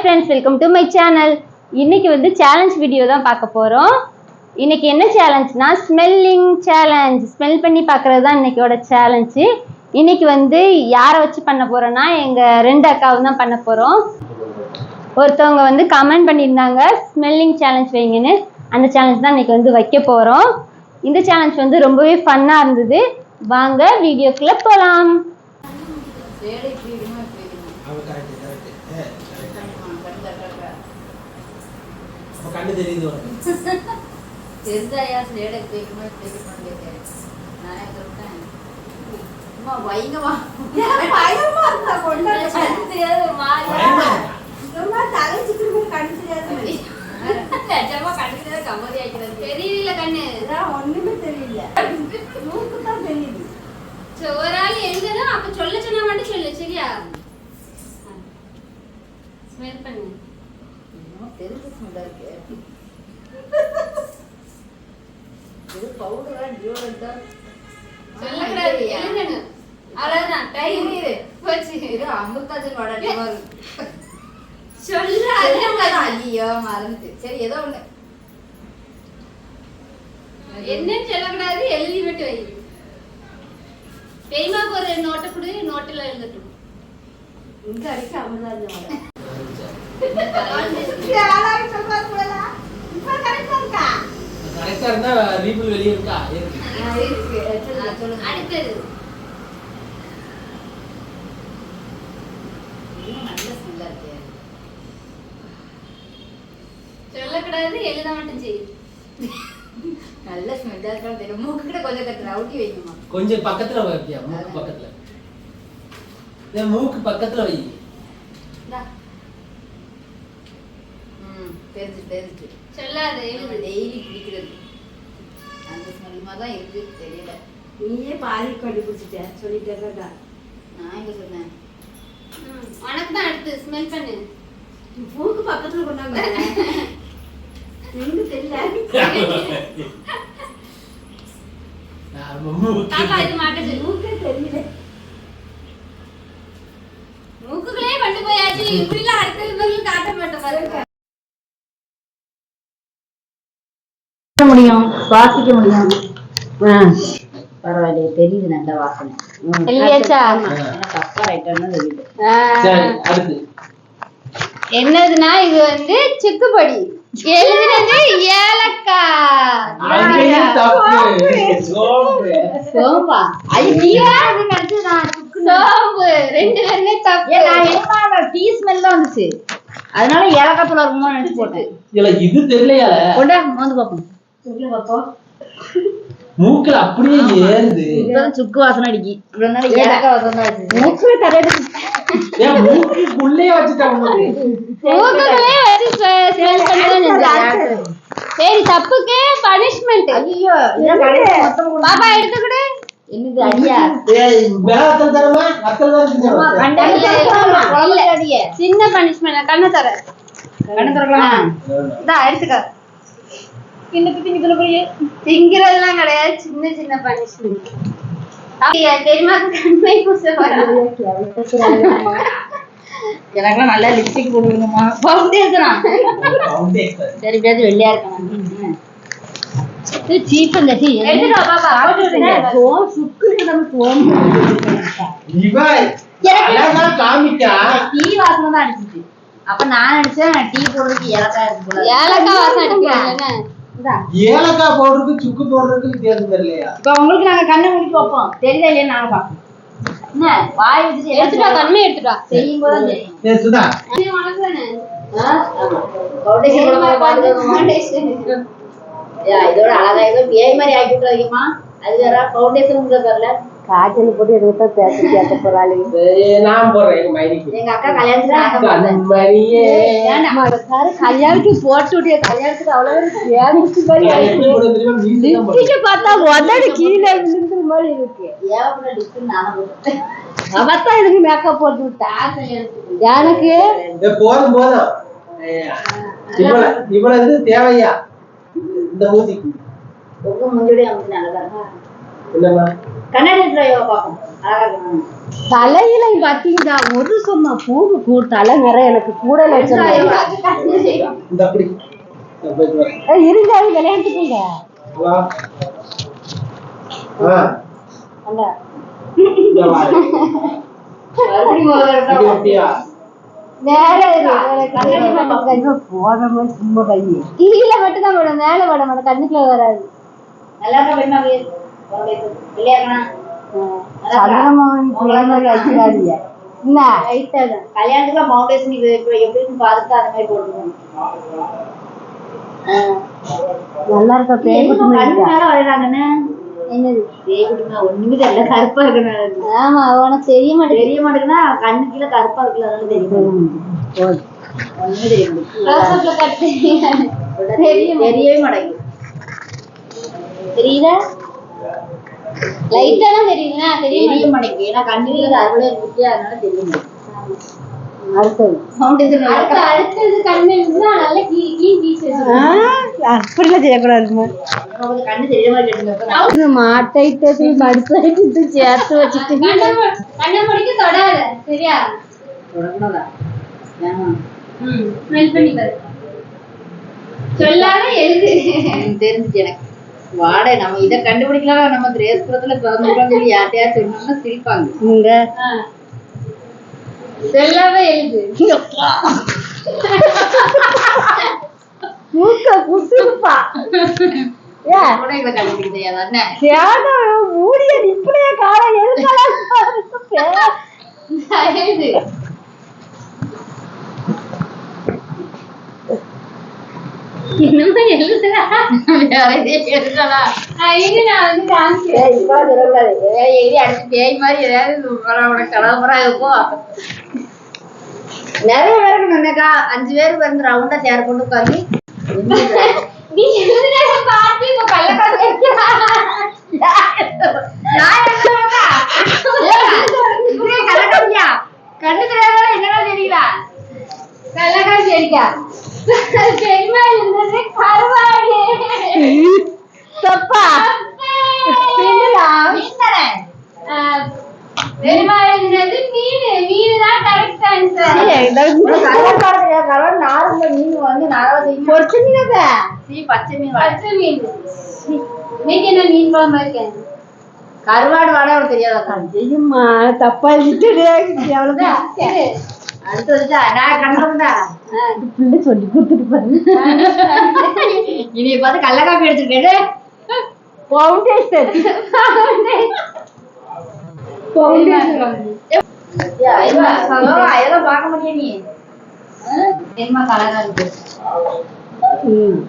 Friends welcome to my channel இன்னைக்கு வந்து challenge video தான் பார்க்க போகிறோம் இன்னைக்கு என்ன சேலஞ்ச்னா ஸ்மெல்லிங் சேலஞ்ச் ஸ்மெல் பண்ணி பார்க்கறது தான் இன்னைக்கோட சேலஞ்சு இன்னைக்கு வந்து யாரை வச்சு பண்ண போகிறோன்னா எங்கள் ரெண்டு அக்காவும் தான் பண்ண போகிறோம் ஒருத்தவங்க வந்து கமெண்ட் பண்ணியிருந்தாங்க ஸ்மெல்லிங் சேலஞ்ச் வைங்கன்னு. அந்த சேலஞ்ச் தான் இன்னைக்கு வந்து வைக்க போகிறோம் இந்த சேலஞ்ச் வந்து ரொம்பவே ஃபன்னாக இருந்தது. வாங்க வீடியோக்குள்ளே போகலாம் சேலை இப்படி இருக்குமா இப்படி இருக்குமா? அவ correct, correct. ஆ, correct. ஆமா, கரெக்டா, கரெக்டா. அப்ப கண்ணு தெரியுது உனக்கு. தெரிஞ்சாயா இருக்குமா இப்படி இருக்குமான்னு கேட்டேன். நானே சொல்லிட்டேன். அம்மா, வைங்கம்மா. கண்ணு தெரியாத ஒரு மாதிரியா? பயமா இருக்கா? நிஜமா கண்ணு தெரியாத கம்மதி ஆக்கிறது. தெரியல கண்ணு சரி, ஒரு ஆள் அப்ப சொல்ல சொன்னா மட்டும் சொல்லு சரியா ஸ்மெல் பண்ணு ஆ இருக்கு. இது இல்லையா? எழுதணும். அவ்வளவுதான். டைம். இரு. போச்சு. இது அடிமா இருக்கு. சொல்ல? ஐயோ மறந்துட்டு. சரி ஏதோ ஒண்ணு. என்னன்னு சொல்லக்கூடாது எழுதி மட்டும் வை. பெரியமாக்கு ஒரு நோட்டை கொடு நோட்டில் எழுதட்டும். இங்க அடிக்க அமிர்தாஞ்சன் ஆ இருந்தா வெளிய இருக்கா? இருக்கு. இருக்கு. அடுத்தது இருக்கே. சொல்லக்கூடாது எழுத மட்டும் செய் நல்ல இருக்கான்னு தெரியும். மூக்கு கிட்ட கொஞ்சம் கட்டு ரவுட்டி வைங்கம்மா. கொஞ்சம் பக்கத்துல வைப்பியா மூக்கு பக்கத்துல மூக்கு பக்கத்துல வை தெரிஞ்சுச்சு, தெரிஞ்சுச்சு. சொல்லாத daily குடிக்கிறது. அந்த தான் இருக்கு, தெரியல. நீயே பாதி கண்டுபிடிச்சிட்ட சொல்லிட்டேன்டா நான் எங்க சொன்னேன்? உனக்கு தான் அடுத்து ஸ்மெல் பண்ணு. பூக்கு பக்கத்துல கொண்டாங்க எங்க தெரியல. நான் மூக்கு தெரியல. மூக்குகளே பண்ணு போயாச்சு. இப்படிலாம் அடுத்தது காட்ட மாட்டேன் பாருங்க. முடியும் சுவாசிக்க முடியும். பரவாயில்லையே தெரியுது நல்ல வாசனை. எழுதியாச்சா ரைட்டானு தெரியுது. என்னதுன்னா இது வந்து சிக்குப்பொடி எழுதுனது ஏலக்காய். சோம்பு. அது நீயா அது சோம்பு. ரெண்டு ரெண்டு தப்பு. நான் என்ன டீ ஸ்மெல் தான் வந்துச்சு. அதனால ஏலக்காய் தூள் இருக்குமோ நினைச்சு போட்டேன். இல்ல இது தெரியலையா கொண்டா வந்து பாப்போம் மூக்குல அப்படியே ஏறுது. சுக்கு வாசனை அடிக்கி. இவ்வளவு வாசனை ஏன் மூக்குக்குள்ளே வச்சு ஸ்மெல் சரி தப்புக்கு பனிஷ்மெண்ட் ஐயோ. பாப்பா எடுத்துக்கிடு. என்னது அடியா? ஏய் தரமா? தான் கண்டா சின்ன பனிஷ்மெண்ட் கண்ணை தர கண்ணு இதா எடுத்துக்க. கிண்ணுக்கு திங்கிற போய் திங்கிறதுலாம் கிடையாது. சின்ன சின்ன பனிஷ்மெண்ட் தெரியுமா? கண்மை பூச எனக்கெல்லாம் நல்லா லிப்ஸ்டிக் போடுவீங்கம்மா ஃபவுண்டேஷனா சரி பேச்சு வெள்ளையா இருக்கணும். அப்ப நான் நினைச்சேன் டீ போடுறதுக்கு ஏலக்காய் ஏலக்காய் ஏலக்காய் பவுடருக்கு சுக்கு பவுடருக்கு வித்தியாசம் தெரியலையா? இப்ப உங்களுக்கு நாங்க கண்ணை மூடி பார்ப்போம். தெரியுதா இல்லையா நாங்க பார்ப்போம். என்ன? வாய் வச்சுட்டு எடுத்துட்டு வா கண்மை எடுத்துட்டு செய்யும் போது தெரியும். ஏ சுதா? ஆ? பாருங்க. இதோட அழகா ஏதோ பேய் மாதிரி ஆக்கி விட்டுறாதீங்கம்மா அது வேற ஃபவுண்டேஷன் கூட வரல காய்ச்சல் போட்டு எடுத்தா பேச கேட்க போறாளு. ஏய், நான் போடுறேன் எங்க அக்கா சாரு கல்யாணத்துக்கு போட்டு விட்டிய கல்யாணத்துக்கு அவ்வளவு பார்த்தா உதடு கீழே விழுந்துற மாதிரி இருக்கு. அவத்தான் இதுக்கு மேக்கப் போட்டு விட்டா? கல்யாணத்துக்கு? எனக்கு? போதும் போதும். இவ்வளவு தேவையா? இந்த மூஞ்சிக்கு உங்க முன்னாடி அமைச்சு தலையில பாத்தீங்களா ஒரு சொன்ன பூவு கூ தலை நிறைய எனக்கு கூட இருங்க அது விளையாண்டுக்கீங்க வா. ஆ. அல்ல இந்த வாரு. மறுபடியும் ஒரு தடவை அடி ஒட்டியா வேற கண்ணாடி போடாம சும்மா கையை கீழே மட்டும் தான் போடும் மேல கண்ணுக்குள்ள வராது. நல்லா சந்திரமோகன் குழந்தை வச்சுக்காதீங்க. என்ன? லைட்டா தான். கல்யாணத்துக்குலாம் ஃபவுண்டேஷன் இது இப்போ எப்படி இருக்குன்னு பார்த்துட்டு அந்த மாதிரி போட்டுக்கணும் நல்லா இருக்க? பேய் குட்டி கண்ணு மாதிரி மேல வரையறாங்கன்னு என்னது? பேய் குட்டிமா ஒண்ணுமே தெரியல கருப்பா இருக்கணும் ஆமா உனக்கு தெரிய மாட்டேங்குது. தெரிய மாட்டேங்குன்னா கண்ணு கீழே கருப்பா இருக்குல்ல அதனால தெரியும் ஒண்ணுமே தெரிய மாட்டேங்குது. தெரியவே மாட்டேங்குது. தெரியுதா லைட்டா தான் தெரியுதுண்ணா தெரிய மாட்டேங்குது ஏன்னா கண்ணு கீழே அறுவடை இருக்கு அதனால தெரிய மாட்டேங்குது அடுத்தது. ஃபவுண்டேஷன் அடுத்து அடுத்தது கண்ணு இருந்தா நல்லா கீ கீ பீச் அப்படிலாம் செய்யக்கூடாதுமா. நமக்கு கண்ணு தெரிய மாட்டேங்குது மாட்டைட்டு மடுத்து சேர்த்து வச்சுட்டு. கண்ணை முடிக்க தொடாத. சரியா? தொடங்கினதா ஏமா ம் ஸ்மெல் பண்ணி பாரு. சொல்லாம எழுது. எனக்கு தெரிஞ்சுச்சு எனக்கு. வாடகை நம்ம இதை கண்டுபிடிக்கலாம் நம்ம திரேஸ்புரத்துல பிறந்துட்டோம் சொல்லி யார்ட்டையா சொன்னோம்னா சிரிப்பாங்க. இங்க. ஆ. சொல்லாம எழுது. மூக்க சேடா மூடிய இப்படியே கால எழுது என்னமோ எழுதுடா வேற எதையும் எழுதலா இது நான் வந்து காமிக்கிறேன் ஏய், இப்ப சொல்லக்கூடாது. ஏதாவது எழுதி அடிச்சு பேய் மாதிரி ஏதாவது உனக்கு கனவு இருக்கும். நிறைய பேர் இருக்கணும்னாக்கா அஞ்சு பேர் வந்து ரவுண்டா சேர் கொண்டு உட்காந்து நீ இப்ப என்னடா தெரியல கள்ளக்காசு சரிக்கா தப்பா பெரியம்மா எழுதுனது மீனு. answer. கருவாடு தெரியாது கருவாடு நார்மல் மீன் வந்து நாராவது தெரியும் பொறிச்சு மீனத சீ பச்சை மீன் வாடை பச்சை மீன். இன்னைக்கு என்ன மீன் குழம்பு இருக்கேன் கருவாடு வாடை அவளுக்கு தெரியாதா ஐயம்மா தப்பா எழுதிட்டு அவ்வளவுதான் சொல்லி கொடுத்துட்டு பாரு. இனிய பார்த்து கள்ள காப்பி எடுத்துருக்கேன். ஃபவுண்டேஷன் அதெல்லாம் பார்க்க மாட்டியா நீ? பெருமா கலரா இருக்கு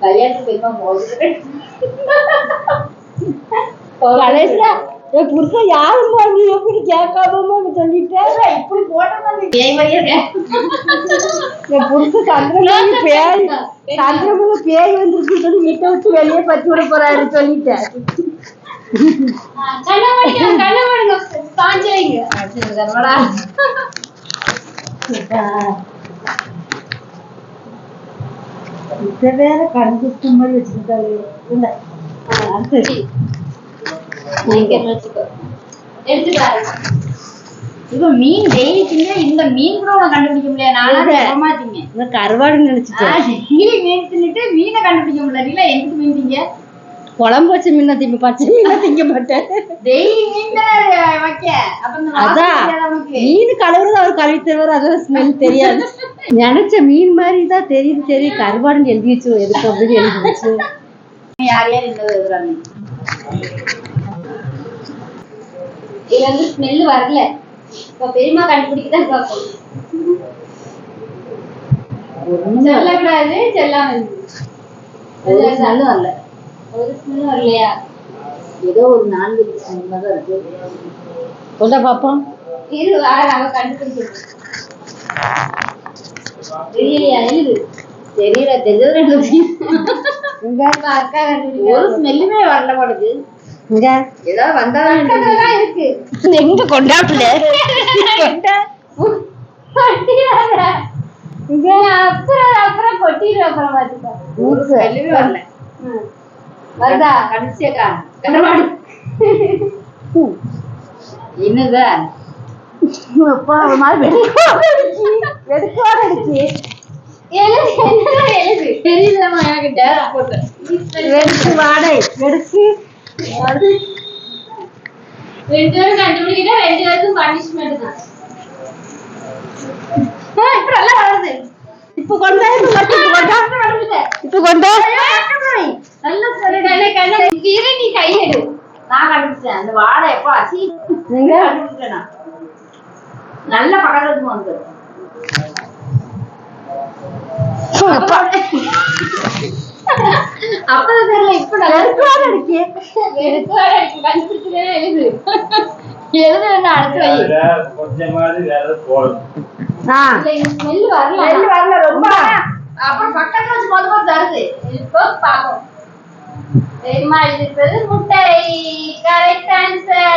கல்யாணத்துக்கு போகுது கடைசியா? என் புருஷன் யாரும் வாங்கி எப்படி கேட்காம சொல்லிட்டேன் இப்படி போட்ட பேய் மாதிரியே இருக்கு என் புருஷன் சந்திரமுகி பேய் சந்திரமுகி பேய் வந்திருக்கு சொல்லி வீட்டை விட்டு வெளியே பத்தி விட போறாரு சொல்லிட்டேன் இதை வேற கண்டு மாதிரி வச்சிருக்காரு இல்ல. ஆ, அடுத்து இங்க வச்சுக்கோ. எடுத்து பாருங்க. இப்ப மீன் டெய்லி திங்க இந்த மீன் கூட உனக்கு கண்டுபிடிக்க முடியாது. இந்த கருவாடுன்னு நினைச்சிட்டேன் டெய்லி மீன் தின்னுட்டு மீனை கண்டுபிடிக்க முடியல. நீல எதுக்கு மீன் திங்க? குழம்பு வச்ச மீனை திங்க பச்சை மீனை திங்க மாட்டேன். டெய்லி மீன் வைக்க? அதான். மீன் கலவுறது அவர் கழுவி தருவார். அதெல்லாம் ஸ்மெல் தெரியாது. நினைச்ச மீன் மாதிரி தான் தெரியுது தெரியும் கருவாடுன்னு எழுதி வச்சு எதுக்கு அப்படின்னு எழுதி வச்சு யார் யார் இந்த இதுல வந்து ஸ்மெல் வரல. இப்ப பெரியம்மா கண்டுபிடிக்க தான் பார்ப்போம். சொல்லக்கூடாது செல்லாம. ஒரு வரல. ஒரு ஸ்மெல் வரலையா? ஏதோ ஒரு நான்வெஜ் தான் இருக்கு. சொல்ல பாப்போம். இரு வா நம்ம கண்டுபிடிச்சிருக்கோம் தெரியலையா? இரு. தெரியல தெரிஞ்சது ரெண்டு ஒரு ஸ்மெல்லுமே வரல மாட்டுது எங்க கொண்டாப்புல? அப்புறம் அப்புறம் கொட்டிடு அப்புறம் பாத்துக்கோ வரல. வருதா கண்டுபிடிச்சேக்கா கண்டுபாடு என்னது? அப்பா ஒரு மாதிரி வெடுக்கோட அடிச்சு எழுது என்னடா எழுது தெரியலமா போட்டேன் வெடுக்கு வாடை வெடுக்கு வாடை. ரெண்டு பேரும் கண்டுபிடிக்கிட்டா ரெண்டு பேருக்கும் பனிஷ்மெண்ட் தான் இப்ப நல்லா வருது இப்ப கொண்டா இப்ப கொண்டா நல்ல நீ கை எடு நான் கண்டுபிடிச்சேன். அந்த வாடை எப்போ அசி நீங்க கண்டுபிடிச்சேன். நல்ல பக்கத்துல வந்து. அப்பா அப்பதான் தெரியல இப்ப நல்லா வெடுக்கோட அடிச்சு வெறுப்பாட இருக்கு. கண்டுபிடிச்சதே எழுது எழுது வேணா அடுத்து வை கொஞ்சமாவது வேற இல்ல இந்த ஸ்மெல் வரல. வெளில வரல ரொம்ப. அப்புறம் பக்கத்துல வச்சு மொத மொதல் தருது. இப்போ பாப்போம் தெரியுமா இது பேரு முட்டை. கரெக்ட் ஆன்சர்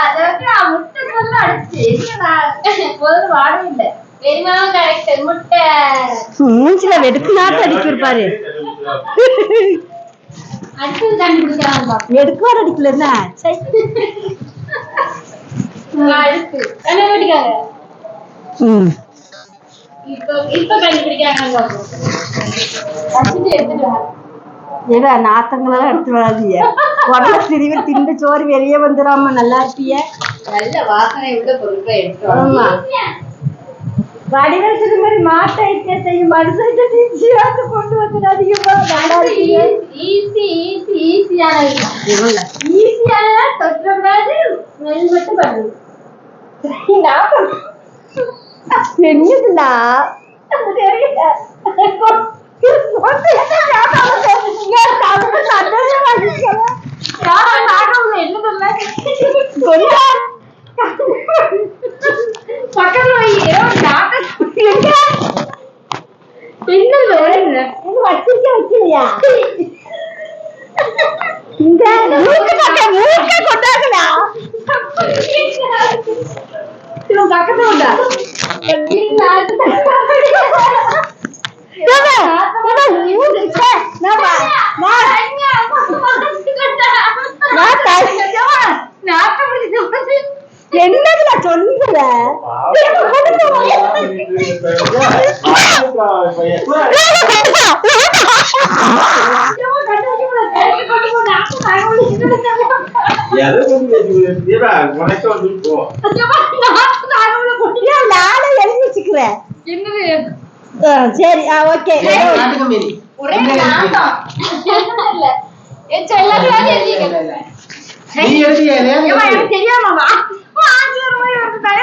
அதை வச்சு நான் முட்டை சொல்ல அடிச்சு. முதல்ல வாடவே இல்லை பெரியமாவும் கரெக்ட் முட்டை மூஞ்சில வெடுக்கு நாட்டு அடிக்கிருப்பாரு அடுத்தது கண்டுபிடிக்கிறாங்க பாப்போம். வெடுக்கோட அடிக்கலன்னா சை. அடுத்து. கண்டுபிடிக்காங்க ம். இப்போ இப்போ கண்டுபிடிக்கிறாங்க பாப்போம். அடுத்து எடுத்துட்டு வா. ஏடா நாத்தங்களெல்லாம் எடுத்து வராதீங்க. உடல திருவி திண்டு சோறு வெளியே வந்துடாம நல்லா இருப்பிய. நல்ல வாசனை உள்ள பொருட்களை எடுத்து ஆமா. வடிவெடுத்தது மாதிரி மாட்டை செய்யும் மனுஷன் ஈஸியாக கொண்டு வந்துடாதீங்கப்பா நல்லா இருப்பீங்க ஈஸி ஈஸி ஈஸியானது ஈஸியான தொற்றக்கூடாது ஸ்மெல் மட்டும் பண்ணுது என்னதுடா பக்கத்துல வை ஏதோ ஒரு டாக்டர் என்ன வச்சிருக்க வைக்கலையா இந்த மூக்க பக்க மூக்க என்னதுல ஆ, சரி ஓகே. ஒரே எனக்கு தெரியாம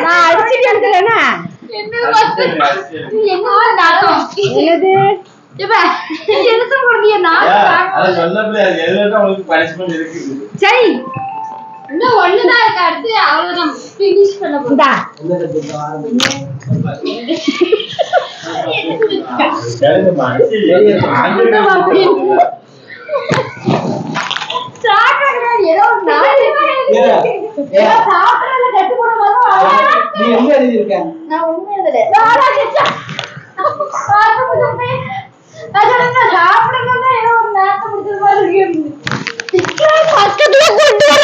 நான் அடிச்சுட்டு என்னது சரி. இன்னும் ஒண்ணுதான் இருக்கு. அடுத்து அவ்வளவுதான். பினிஷ் பண்ண கேளுங்கம்மா. ஏதோ ஒரு நாய் ஏதோ சாப்பிடறதுல கட்டு போடுறதாலும் நீ எங்க எழுதியிருக்க நான் உண்மை எழுதல சாப்பிடுறதுல ஏதோ ஒரு நாட்டம் முடிச்சது மாதிரி இருக்கு பக்கத்துல கொண்டு வர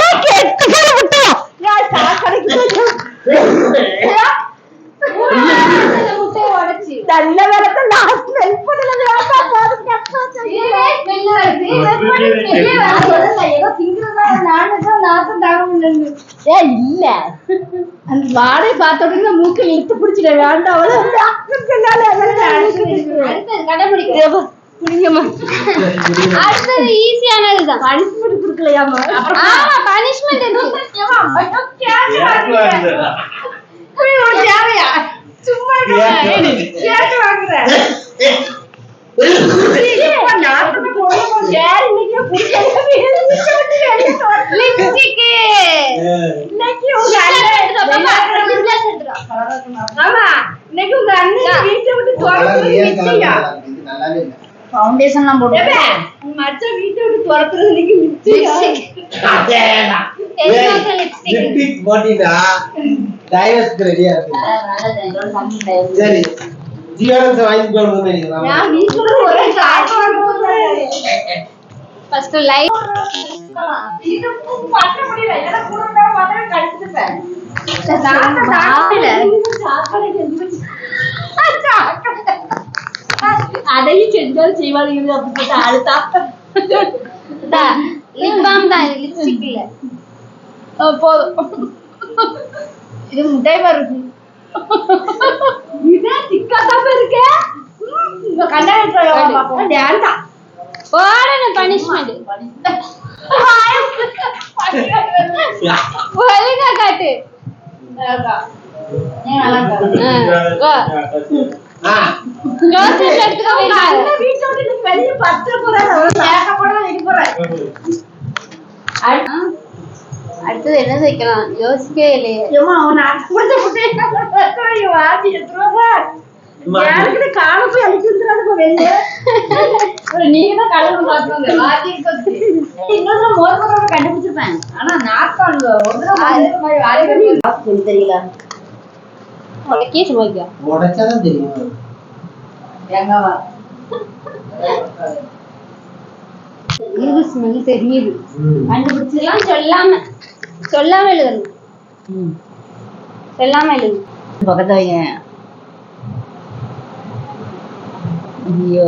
ஏன் கெட்டு போற முட்டம் நான் சாக்கடைக்கு முட்டையை உடைச்சு நல்ல வேலை நான் ஸ்மெல் பண்ணல வேண்டாம் போதும் கஷ்டம் இதே smell வருது. இதை பண்ணி smell ஏ நான் வராது. சொல்லல, ஏதோ திங்கிறதா நானும் தான் நாட்டம் தாங்க முடியல ஏ இல்ல அந்த வாடகை பார்த்த உடனே மூக்கை பிடிச்சிட வேண்டாம் அடுத்தது ஈஸியானதுதான் பனிஷ்மெண்ட் கொடுக்கலையாமா ஆமா பனிஷ்மெண்ட். தேவையா சும்மா கேட்டு வாங்குறேன் நாட்டுக்கு போடுவோம் யார் இன்னைக்கு லிப்ஸ்டிக் இன்னைக்கு உங்க அண்ணன் ஆமா இன்னைக்கு உங்க அண்ணன் வீட்டை விட்டு துரத்துறது நிச்சயா. ஃபவுண்டேஷன் எல்லாம் போட்டு உங்க மச்சான் வீட்டை விட்டு துரத்துறது இன்னைக்கு நிச்சயா. லிப்டிக் போட்டீங்கன்னா டைவர்ஸ்க்கு ரெடியா இருக்கு. சரி. ஜீவானந்த வாங்கி போகணும் நினைக்கிறேன். நான் வீட்டுல ஒரே சாப்பாடு போடுறேன் ஃபர்ஸ்ட் லைட் அதையும் செஞ்சாலும் செய்வாளுங்க அப்படி சொல்லிட்டு அழுத்தா லிப் பாம் தான் லிப்ஸ்டிக் இல்ல போதும் இது முட்டாய் வருது இதே திக்காதான் இருக்கு இந்த போடணும் பனிஷ்மெண்ட் ஒழுங்கா காட்டு அடுத்தது என்ன வைக்கலாம் யோசிக்கவே இல்லையே கண்டுபிடிச்சிருப்பேன். ஆனா நாட்கள் ஒரு தெரியல. உனக்கே சும்மா உடைச்சாதான் தெரியும். எங்கவா இது ஸ்மெல் தெரியுது. ம். கண்டுபிடிச்சதெல்லாம் சொல்லாம. சொல்லாம எழுதணும். சொல்லாம எழுதணும். பக்கத்துல வைங்க ஐயோ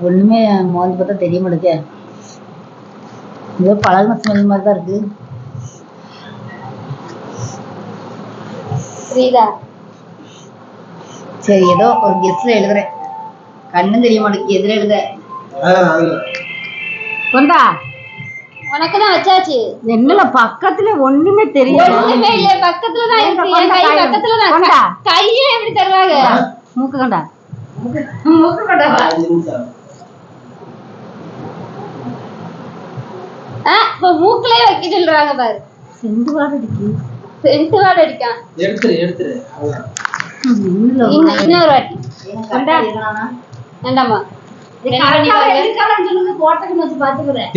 ஒண்ணுமே மோந்து பார்த்தா தெரிய மாட்டேங்க ஏதோ பழகின ஸ்மெல் மாதிரி தான் இருக்கு. புரியுதா சரி ஏதோ ஒரு கெஸ்ட்ல எழுதுறேன். கண்ணும் தெரிய மாட்டேங்குது எதிர எழுத. கொண்டா. உனக்கு தான் வச்சாச்சு. என்னல பக்கத்துல ஒண்ணுமே தெரியல. ஒண்ணுமே இல்ல பக்கத்துல தான் இருக்கு. என் கை பக்கத்துல தான் கொண்டா. க- கையே எப்படி தருவாங்க? மூக்கு கொண்டா. மூக்குலயே வைக்க சொல்றாங்க பாரு. செண்டு வாட அடிக்கு. சென்ட் வாட அடிக்கான் எடுத்துரு எடுத்துரு. இன்னொரு வாட்டி. வேண்டாமா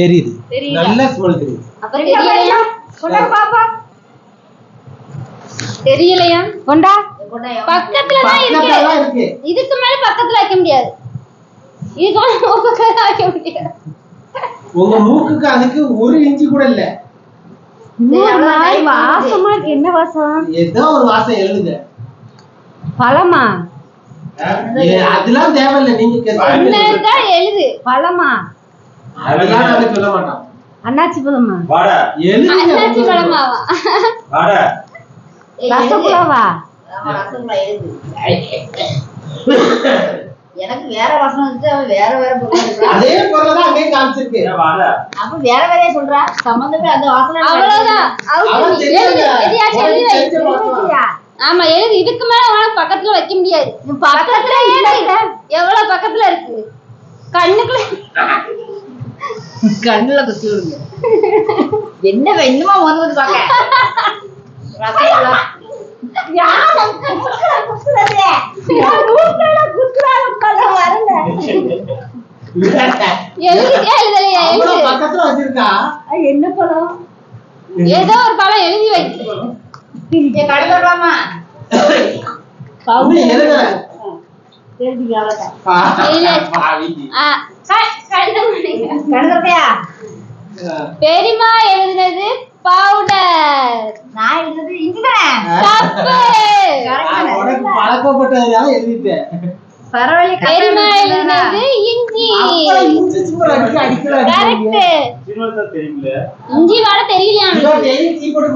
தெரியுது? நல்ல ஸ்மெல் தெரியுது அப்ப தெரியலையா? தெரியலையா? கொண்டா. பக்கத்துல தான் இருக்கு. இதுக்கு மேல பக்கத்துல வைக்க முடியாது. இதுக்கு மேல பக்கத்துல வைக்க முடியாது. உங்க மூக்குக்கு அதுக்கு ஒரு இன்ச்சு கூட இல்ல. வாசமா இருக்கு. என்ன வாசம்? ஏதோ ஒரு வாசம் எழுதுங்க. பழமா? ஏ, அதெல்லாம் தேவையில்லை. நீங்க எழுது. பழமா? அதெல்லாம் நாங்க சொல்ல மாட்டோம். அண்ணாச்சி பழமா? வாடா. எழுதுங்க. அண்ணாச்சி பழமாவா? வாடா. ரசகுல்லாவா? எனக்கு வேற வசனம் வந்துச்சு அவன் வேற வேற. அதே பொருள் தான் அங்கேயும் காமிச்சிருக்கு. அப்ப வேற வேறையா சொல்றா? சம்பந்தமே அந்த வாசனை அவ்வளவுதான். ஆமா எழுது இதுக்கு மேல உனக்கு பக்கத்துல வைக்க முடியாது. பக்கத்துல எவ்வளவு பக்கத்துல இருக்கு? கண்ணுக்குள்ள. கண்ணுல குத்தி விடுங்க. என்ன வந்து வந்து பாக்க என்ன பழம்? ஏதோ ஒரு பழம் எழுதி வை. என் கடை தொடலாமா இன்னும் எழுதல. இல்ல. பாவி. ஆ, க- கண்டுபிடிங்க. கடை தொடலையா பெரியம்மா எழுதினது பவுடர் நான் எழுதுறது இஞ்சி பழக்கப்பட்டதுனால எழுதிட்டேன். பரவாயில்ல எழுதினது இஞ்சி. கரெக்ட். இஞ்சி வாட? டெய்லி போட்டு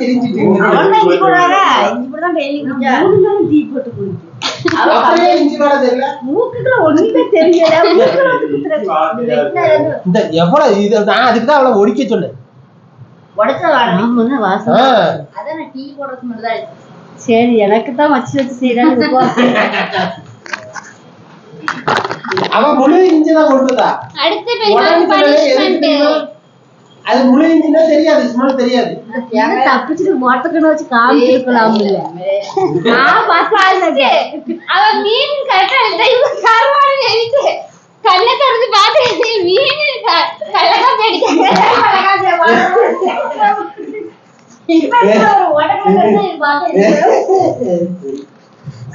தெரிஞ்சுட்டு இஞ்சி போடுறாரா இஞ்சி போட்டு தான் டெய்லி குடிச்சா டீ போட்டு குடிச்சு தெரியல. இந்த நான் அதுக்கு தான் அவளை ஒடிக்க சொன்னேன். சரி எனக்கு தான் வச்சு வச்சு செய்யறாங்க அவன் முழு இஞ்சி தான் அடுத்து? அது முழு இஞ்சினா தெரியாது ஸ்மெல் தெரியாது. தப்பிச்சுட்டு மொட்டக்கண்ணு வச்சு காமிச்சிருக்கலாம் இல்ல. நான் பார்த்தா அவன் மீன் கரெக்டா இவன் கருவாடு கண்ணை திறந்து மீன்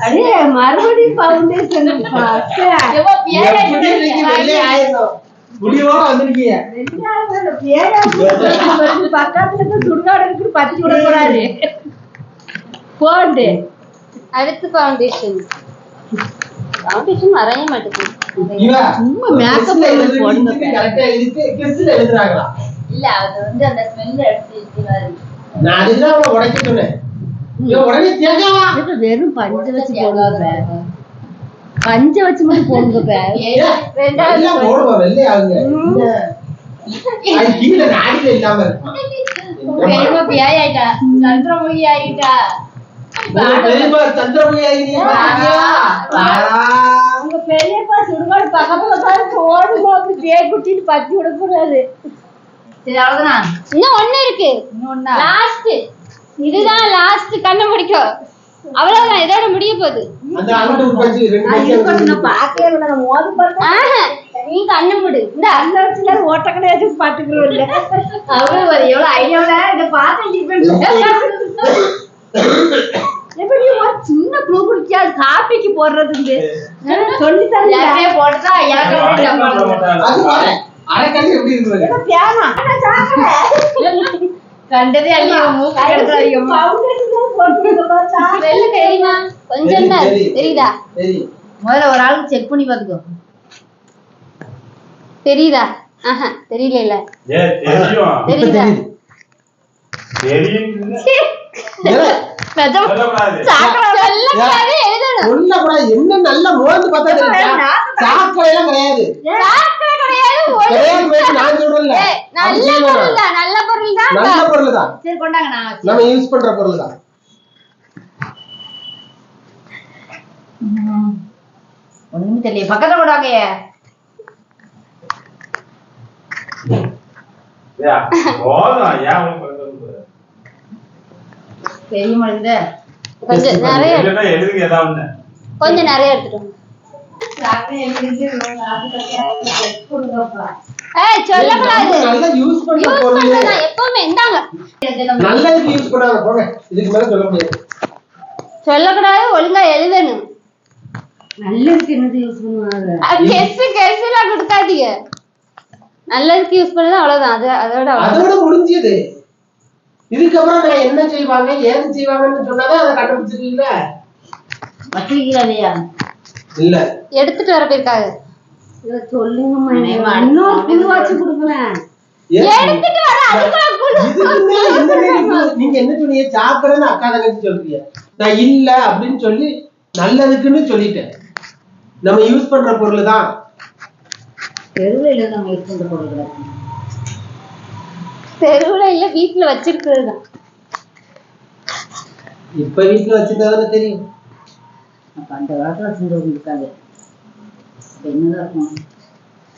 அடே மறுபடியும் ஃபவுண்டேஷன் முடிவோட வந்திருக்கீங்க பக்கத்துல சுடுகாடு இருக்கு பத்தி விட போறாரு போண்டு அடுத்து ஃபவுண்டேஷன் ஃபவுண்டேஷன் வரைய மாட்டேங்குது. இல்ல. அது வந்து அந்த ஸ்மெல் எடுத்து இருக்கிறாரு நான் அதுதான் அவனை உடைக்க சொன்னேன். இவன் உடனே தேங்காவா? இது வெறும் பஞ்ச வச்சு போடுங்க பஞ்ச வச்சு மட்டும் போடுங்க பே. ரெண்டாவது போடுவா வெள்ளை ஆகுங்க அது கீழே நாடில இல்லாம இருக்கும் பெரியமா ஆயிட்டா. சந்திரமுகி ஆயிட்டா. பெரியப்பா சந்திரமுகி. உங்க பெரியப்பா சுடுகாடு பக்கத்துல அப்படி பத்தி விட போறாரு சரி அவ்வளவுதான்? இன்னும் ஒண்ணு இருக்கு. லாஸ்ட் இதுதான் லாஸ்ட் கண்ணை முடிக்கும் அவ்வளவுதான். இதோட முடிய போகுது. நீ கண்ணை முடு. இந்த அந்த வச்சுல ஓட்ட கிடையாது பாட்டுக்கிறோம் இல்ல. அவரு ஒரு எவ்வளவு ஐடியாவோட இதை பார்த்து எப்படி ஒரு சின்ன க்ளூ குடிச்சா காப்பிக்கு போடுறது? சொல்லி தரல யாரே போட்டுதான் எனக்கு கண்டதே அள்ளி மூக்கு கொஞ்சம் தான் தெரியுது, முதல்ல ஒரு ஆளுக்கு செக் பண்ணி பாத்துக்கோ தெரியுதா? ஆஹா தெரியல இல்ல தெரியுதா? தெரியுது. தெரியும் என்ன நல்ல மோந்து பார்த்தா தெரியும். சாக்கடை எல்லாம் கிடையாது கிடையாது நான் சொல்றேன்ல. ஏய், நல்ல அப்படி செய்யணும். பொருள் தான் நல்ல பொருள் தான் நல்ல பொருள் தான். சரி கொண்டாங்க நான் வச்சு. நம்ம யூஸ் பண்ற பொருள் தான். ஒண்ணுமே தெரியல பக்கத்துல பக்கத்துல பெரிய கொஞ்சம் நிறைய எழுதுங்க ஏதாவது கொஞ்சம் நிறைய எடுத்துட்டு சொல்லக்கூடாது. நல்லா யூஸ் பண்ற யூஸ் பொருள் பண்றதா எப்பவுமே இந்தாங்க. நல்லதுக்கு யூஸ் பண்ணாங்க போங்க. இதுக்கு மேல சொல்ல முடியாது. சொல்லக்கூடாது ஒழுங்கா எழுதணும். நல்லதுக்கு என்னது யூஸ் பண்ணுவாங்க? கெஸ் கெஸ் எல்லாம் கொடுக்காதீங்க. நல்லதுக்கு யூஸ் பண்ணது அவ்வளவுதான். அது அதோட அவ்வளவுதான். அதோட முடிஞ்சது. இதுக்கப்புறம் நான் என்ன செய்வாங்க ஏது செய்வாங்கன்னு சொன்னாதான் அதை கண்டுபிடிச்சிருக்கீங்களா வச்சிருக்கீங்களா இல்ல. எடுத்துட்டு வர போயிருக்காங்க. இதை சொல்லுங்கம்மா இன்னொரு கொடுக்குறேன். எடுத்துட்டு வர அதுக்குள்ள நீங்க- நீங்க என்ன சொன்னீங்க? சாப்பிடறேன்னு அக்கா தங்கச்சி சொல்றீங்க. நான் இல்ல அப்படின்னு சொல்லி நல்லதுக்குன்னு சொல்லிட்டேன். நம்ம யூஸ் பண்ற பொருள் தான் தெருவில் நம்ம யூஸ் பண்ற பொருள் தெருவுல இல்ல வீட்டுல வச்சிருக்கிறது தான் இப்ப வீட்டுல வச்சிருந்தாதானே தெரியும். அப்ப அந்த காலத்துல செஞ்சவங்க இருக்காது என்னதான் இருக்கும்?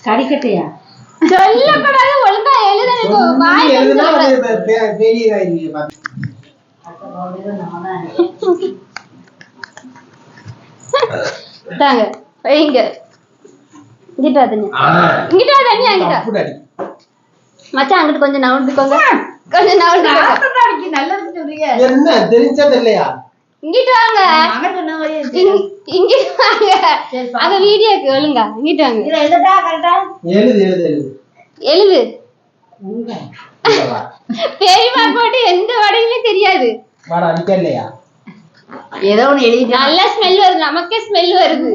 கடிக்கட்டையா சொல்லக்கூடாது ஒழுங்கா இப்போ வாய் எழுதுனா. தாங்க வைங்க. இங்கிட்டா தண்ணி ஆ, இங்கிட்டா தண்ணி அங்கிட்டா தப்பு டாடி. மச்சான் அங்கிட்டு கொஞ்சம் நவுண்டுக்கோங்க கொஞ்சம் நவுண்டுக்கோங்க நல்லதுன்னு சொல்றீங்க என்ன தெரிஞ்சா தெரியலையா? இங்கிட்டு வாங்க. இங்கிட்டு வாங்க. அங்க வீடியோக்கு ஒழுங்கா இங்கிட்டு வாங்க. இதுல எழுதா கரெக்டா? எழுது எழுது எழுது. எழுது. பெரியமா போட்டு எந்த வடையுமே தெரியாது. வாடா அடிக்க இல்லையா? ஏதோ ஒண்ணு எழுதிட்டு நல்ல ஸ்மெல் வருது நமக்கே ஸ்மெல் வருது.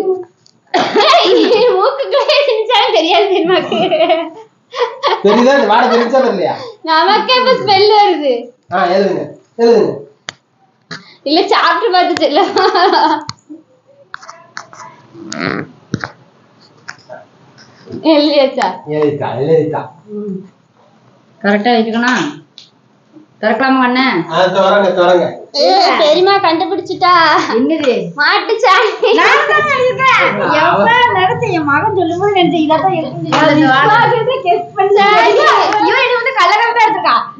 மூக்குக்குள்ளே செஞ்சாலும் தெரியாது பெரியமாக்கு தெரியுதா? இந்த வாடை தெரிஞ்சா தெரியலையா? நமக்கே இப்ப ஸ்மெல் வருது. ஆ எழுதுங்க. எழுதுங்க. இல்ல சாப்பிட்டு பார்த்து சொல்ல எழுதியாச்சா? எழுதிக்கா எழுதிக்கா கரெக்டா வச்சுக்கணும் திறக்கலாமா அண்ணன் தொடங்க ஏ, பெரியம்மா கண்டுபிடிச்சிட்டா என்னது மாட்டுச்சாணி எவ்வளவு நேரத்தை என் மகன் சொல்லும்போது நினைச்சேன் இதான் இவன் இது வந்து கள்ளக்கடத்தா எடுத்துக்கா இல்ல விஸ்வா சொல்லாதான் சொன்னது அது வித்யா பாத்தீங்களா அதான் சொல்லக்கூடாது. ஆ. நான் கெஸ் பண்ணி எழுதிக்கிறேன் அவன் பக்கத்துலயே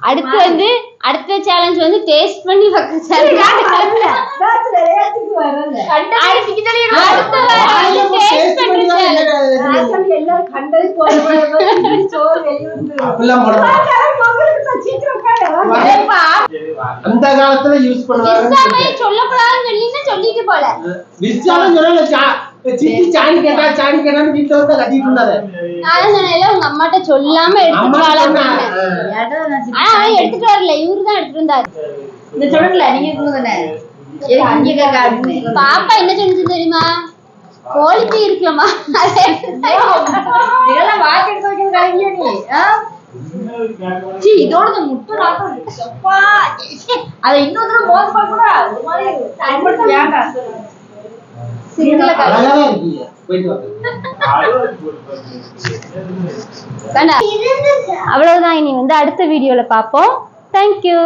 அடுத்து வந்து அடுத்த சேலஞ்ச் வந்து டேஸ்ட் பண்ணி அடுத்த அந்த காலத்துல யூஸ் சொல்லிட்டேன். சொல்லக்கூடாதுன்னு சொல்லிட்டு போல. விசாலம் சொன்னால சா- சித்தி சாணி கேட்டா சாணி கேட்டான்னு வீட்டுல வந்து கட்டிட்டு இருந்தாரு. நான் சொன்னேன்ல உங்க அம்மாட்ட சொல்லாம எடுத்துட்டு அம்மா வரலாம் சொன்னா, அப்படின்னு. ஆ. ஏன்டா நான் ஆனா அவன் எடுத்துட்டு வரல இவரு தான் எடுத்துட்டு வந்தாரு. இந்த சொல்லல நீங்க இருக்குங்க தானே? எதுக்கு இங்க கேட்க அப்படின்னு. பாப்பா என்ன சொன்னுச்சு தெரியுமா? கோழிக்கு இருக்கலாமா வைக்கிற நீ? இதோட இந்த முட்டை நாட்டம் இருக்கு. அப்பா, ச்சே, அதை இன்னொரு தடவை மோசம் பண்ண கூட ஒரு மாதிரி பயன்படுத்த வேண்டாம் சிங்கிள கலர் அழகா இருக்கீங்க போயிட்டு வாங்க வேண்டாம் அவ்வளவுதான் இனி வந்து அடுத்த வீடியோல பார்ப்போம் தேங்க்யூ